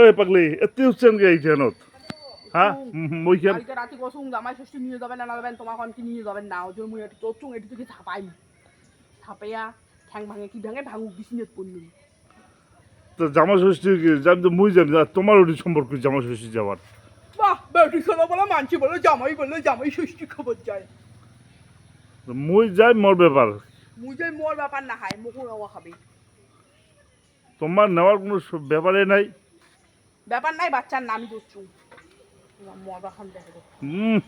এই পাগলি এতে উঠছেন গে এইখানত। হ্যাঁ? মইখান কালকে রাতে কসুম জামাই ষষ্ঠী নিয়ে যাবেন না যাবেন তোমার কি নিয়ে যাবেন না। ওই জন্য মুই একটু চোচুং এটি থেকে থাপাই। থাপাইয়া ঠ্যাং ভাঙে কি ভাঙে ভাঙুক বিসিনেত পড়লি তো জামা ষষ্ঠী জানি তো মুই না, তোমার ওটি সম্পর্ক জামা ষষ্ঠী যাওয়ার। বাহ বেটি ছেলে বলে মানছি বলে জামাই বলে জামাই ষষ্ঠী খবর যায়। মুই যাই মোর ব্যাপার। মুই যে মোর ব্যাপার না হাই মুখ নেওয়া খাবে। তোমার নেওয়ার কোনো ব্যাপারে নাই। ব্যাপার নাই বাচ্চার খান দেখে হুম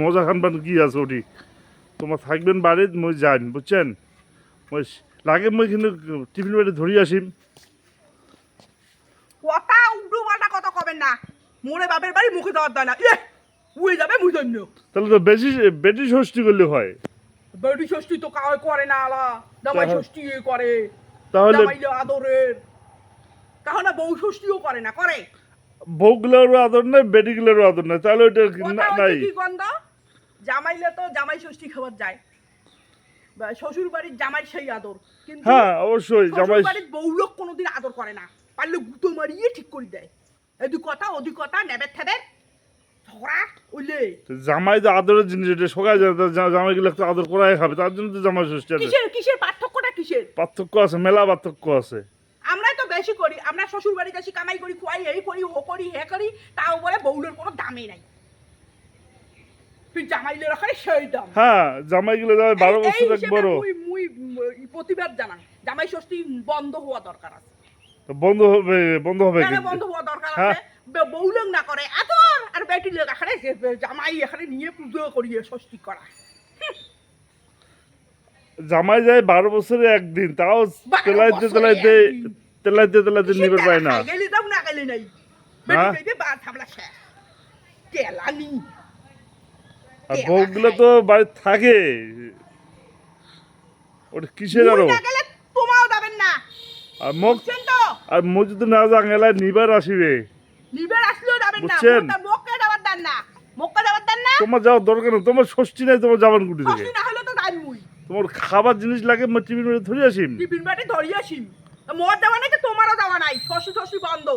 মজা খানবান কি আছে ওটি? তোমার থাকবেন বাড়িতে মই বুঝছেন? মই লাগে মই কিন্তু টিফিন বাড়ি ধরি আসিম। কথা উল্টো পাল্টা কথা কবেন না। মোরে বাপের বাড়ি মুখে দেওয়ার দেয় না। ইয়ে উয়ে যাবে মুই জন্য। তাহলে তো বেশি বেটি ষষ্ঠী করলে হয়। বেটি ষষ্ঠী তো কাউ করে না আলা? জামাই ষষ্ঠী করে। তাহলে আদরের। তাহলে বউ ষষ্ঠীও করে না করে। বউগুলোরও আদর নাই বেটিগুলোরও আদর নাই। তাহলে ওইটা নাই? কি গন্ধ? জামাইলে তো জামাই ষষ্ঠী খাবার যায়। শ্বশুর বাড়ির জামাই সেই আদর। কিন্তু হ্যাঁ অবশ্যই জামাই বাড়ির বউ লোক কোনোদিন আদর করে না। পারলে গুঁতো মারিয়ে ঠিক করে দেয়। এদি কথা ওদি কথা নেবে থেবে জামাই তো আদরের জিনিস এটা সবাই জানে তো জা- জামাইগুলো তো আদর করাই খাবে তার জন্য তো জামাই ষষ্ঠী কিসের কিসের পার্থক্যটা কিসের? পার্থক্য আছে মেলা পার্থক্য আছে। আমরাই তো বেশি করি। আমরা শ্বশুর বাড়ি যাচ্ছি কামাই করি খুয়াই এই করি ও করি হে করি তাও বলে বউলের কোনো দামই নাই। তুই জামাইলে রাখারে সেই দাম। হ্যাঁ জামাইগুলো যাবে বারো বছর এক বড়। মুই প্রতিবাদ জামাই ষষ্ঠী বন্ধ হওয়া দরকার আছে। তো বন্ধ হবে বন্ধ হবে বন্ধ হওয়া দরকার হ্যাঁ। আছে? বে- বউ লোক না করে আদর আর বেটি লোক এখানে জামাই এখানে নিয়ে পুজো করিয়ে ষষ্ঠী করা। জামাই যায় বারো বছরে একদিন তাও তেলাইতে তেলাইতে একদিন। তেলাইতে তেলাইতে নিবে পায় না। গেলে দাও না গেলে নাই। বেটি বা থামলা আর বউগুলো তো বাড়িতে থাকে। ওটা কিসের আরও? তোমাও যাবেন না। আর মুখ আর মুই যদি না যাং এলাই নিবার আসিবে। নিবের আসলেও যাবেন না। বুঝছেন? যাবার দেন না। যাবার দেন না? তোমার যাওয়ার দরকার নেই। তোমার ষষ্ঠী নাই তোমার যাবান গুটি থেকে। না হলে তো তোমার খাবার জিনিস লাগে টিফিন ধরে আসিম। টিফিন বাটি আসিম। মোর দেওয়া নাই তো তোমারও দেওয়া নাই। ষষ্ঠী ষষ্ঠী বন্ধ।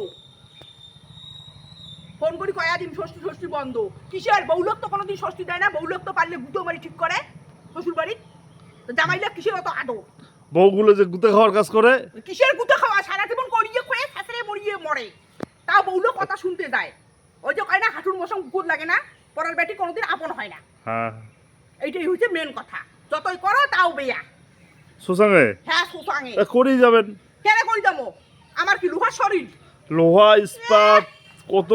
ফোন করি কয়া দিন ষষ্ঠী ষষ্ঠী বন্ধ। কিসের? বৌলক তো কোনোদিন ষষ্ঠী দেয় না বৌলক তো পারলে গুটো মারি ঠিক করে শ্বশুর বাড়ি জামাইলে কিসের অত আদর? বউগুলো যে গুতে খাওয়ার কাজ করে? কিসের গুটো খাওয়া? সারা জীবন করিয়ে খুঁয়ে ফেসরে মরিয়ে মরে। তাও বৌলক কথা শুনতে যায়। ওই যে কয় না হাঁটুর মশন কুকুর লাগে না পরের বেটি কোনোদিন আপন হয় না। হ্যাঁ। এইটাই হচ্ছে মেন কথা। যতই করো তাও বেয়া। সুসাঙ্গে হ্যাঁ সুসাঙে করেই যাবেন। কেন করি যাব? আমার কি লোহার শরীর? লোহা ইস্পাত কত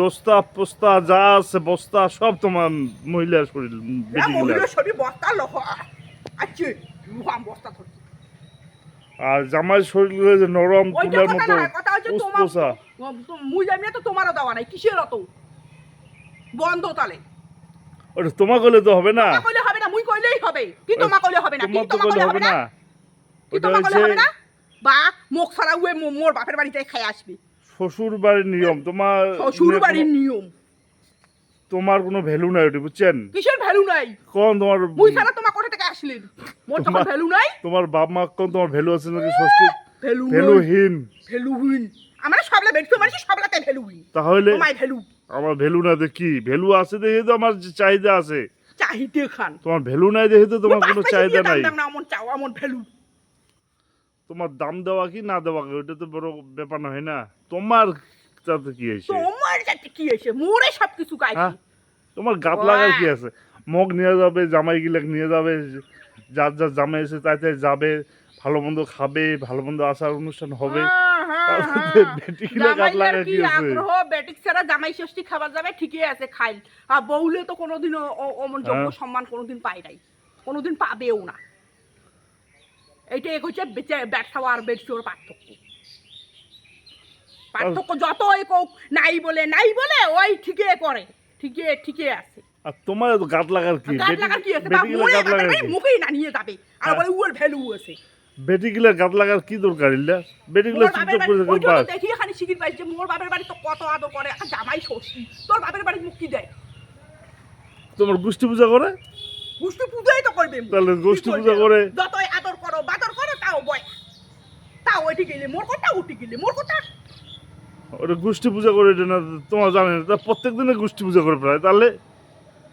দস্তা পোস্তা যা আছে বস্তা সব তোমার মহিলার শরীর হ্যাঁ, মহিলার শরীর বস্তা লোহা। আচ্ছা লোহা বস্তা ধরছি। আর জামাই শরীর যে নরম তুলার মতো উসপোসা। মুই জানি তো তোমারও দেওয়া নাই কিসের অত? বন্ধ তালে ওটা তোমার কইলে তো হবে না। তোমা কইলে হবে না মুই কইলেই হবে। কি তোমা কইলে হবে না কি তোমা কইলে কইলে হবে না? কি ওটা কইলে হচ্ছে হবে না? বা মুখ ছাড়া উয়ে মোর বাপের বাড়িতে খাই আসবি। শ্বশুর বাড়ির নিয়ম তোমার শ্বশুর বাড়ির নিয়ম। তোমার কোনো ভ্যালু নাই ওটি বুঝছেন? কিসের ভ্যালু নাই? কোন তোমার মুই ছাড়া তোমার কোথা থেকে আসলেন? মোর তোমার- ভ্যালু নাই তোমার বাপ মা কোন তোমার ভ্যালু আছে নাকি ষষ্ঠী? ভ্যালু ভ্যালুহীন। ভ্যালুহীন। আমরা সবলা বেটকে মারছি সবলাতে ভ্যালুহীন? তাহলে তোমায় ভ্যালু। আমার ভ্যালু না দেখি। ভ্যালু আছে দেখে তো আমার চাহিদা আছে। চাহিদে খান। তোমার ভ্যালু নাই দেখে তো তোমার কোনো চাহিদা নাই। আমন চাও আমন ভ্যালু। তোমার দাম দেওয়া কি না দেওয়া কি? ওটা তো বড় ব্যাপার না হয় না? তোমার তাতে কি হয়েছে? তোমার যাতে কি এসে মোরে সব কিছু। গাই হ্যাঁ? তোমার গাত লাগার কি আছে? মগ নিয়ে যাবে জামাই গিলাক নিয়ে যাবে যার যার জামাই এসে তাই তাই যাবে ভালো মন্দ খাবে ভালো মন্দ আসার অনুষ্ঠান হবে। তারপরে বেটিগুলা গাত লাগা কি আছে? আগ্রহ? বেটিক ছাড়া জামাই ষষ্ঠী খাবার যাবে ঠিকই আছে খাইল আর বউলে তো কোনোদিন ও- ও- অমন যোগ্য হ্যাঁ। সম্মান কোনোদিন পাই নাই। কোনোদিন পাবেও না। এইটাই হচ্ছে ব্যবসা আর বেটসোর পার্থক্য। পার্থক্য যতই কোক নাই বলে নাই বলে ওই ঠিকই করে ঠিকই ঠিকই আছে। আর তোমার গাত লাগার কি? গাছ লাগার কি আছে? বা বেটিগুলা মোরে গাত লাগার কি? মুখেই না নিয়ে যাবে আর হ্যাঁ। বলে উয়ার ভ্যালু আছে। বেটিগুলা গাত লাগার কি দরকার ইল্লা? বেটিগুলা বাপের করে তো বাস। দেখি এখানে শিখির পাইছে মোর বাপের বাড়ি তো কত আদর করে আর জামাই ষষ্ঠী। তোর বাপের বাড়ি মুক্তি দেয়। তোমার গোষ্ঠী পূজা করে? গোষ্ঠী পূজাই তো করবে। তাহলে গোষ্ঠী পূজা করো ওইটি গেলে মোর কথা উঠি গেলে মোর কথা। ওটা গোষ্ঠী পূজা করে এটা না তোমার জানে না প্রত্যেক দিনে গোষ্ঠী পূজা করে প্রায় তাহলে?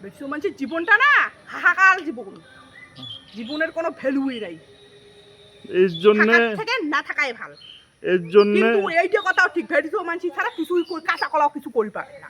বেশি মানুষের জীবনটা না হাহাকার জীবন। জীবনের কোনো ভ্যালুই নাই। এর জন্যে থেকে না থাকাই ভালো। এর জন্যে কিন্তু এইটা কথাও ঠিক ভেড়িত মানছি ছাড়া কিছুই কাঁচা কলাও কিছু করি পারে না।